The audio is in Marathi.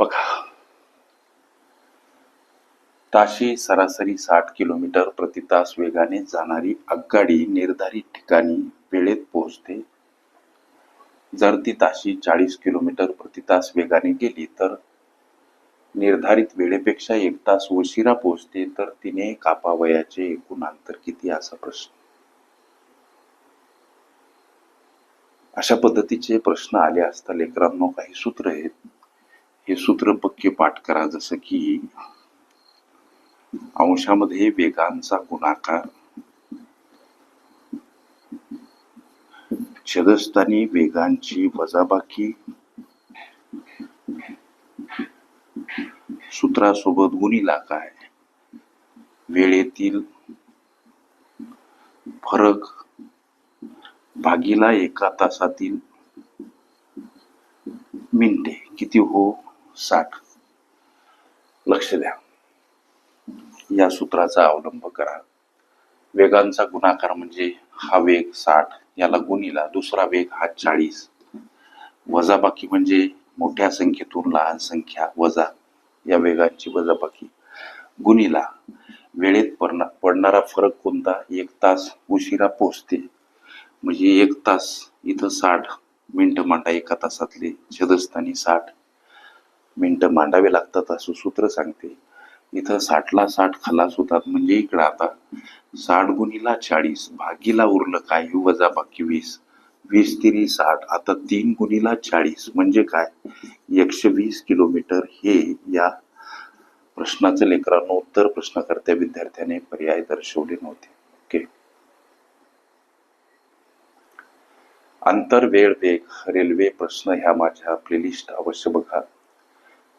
बघा. ताशी सरासरी साठ किलोमीटर प्रति तास वेगाने जाणारी आगगाडी निर्धारित ठिकाणी वेळेत पोहोचते. जर ती ताशी चाळीस किलोमीटर प्रति तास वेगाने गेली तर निर्धारित वेळेपेक्षा एक तास उशिरा पोहोचते तर तिने कापावयाचे एकूण अंतर किती असा प्रश्न. अशा पद्धतीचे प्रश्न आले असता लेकरांनो काही सूत्र आहेत. हे सूत्र पक्के पाठ करा जसं की अंशामध्ये वेगांचा गुणाकार. छदस्थानी वेगांची वजाबाकी. सूत्रासोबत गुणीला काय? वेळेतील फरक भागीला एका तासातील मिनटे. किती हो? साठ. लक्ष द्या. या सूत्राचा अवलंब करा. वेगांचा गुणाकार म्हणजे हा वेग साठ याला गुणीला दुसरा वेग हा चाळीस. वजाबाकी म्हणजे मोठ्या संख्येतून लहान संख्या वजा या वेगांची वजाबाकी. गुणीला वेळेत पडणार पडणारा फरक कोणता? एक तास उशिरा पोहोचते. म्हणजे एक तास इथं साठ मिनिटं मांडा एका तासातले. छदस्थानी साठ. मिनटं मांडावे लागतात असं सूत्र सांगते. इथं साठला साठ खलास होतात म्हणजे इकडं आता. साठ गुणीला चाळीस भागीला उरलं काय? वजा बाकी वीस. वीस तिरी साठ आता तीन गुणीला चाळीस म्हणजे काय? एकशे वीस किलोमीटर हे या प्रश्नाचं लेकरांनो उत्तर प्रश्नकर्त्या विद्यार्थ्याने पर्याय दर्शवले नव्हते. ओके. अंतर वेळ वेग रेल्वे प्रश्न ह्या माझ्या प्लेलिस्ट अवश्य बघा.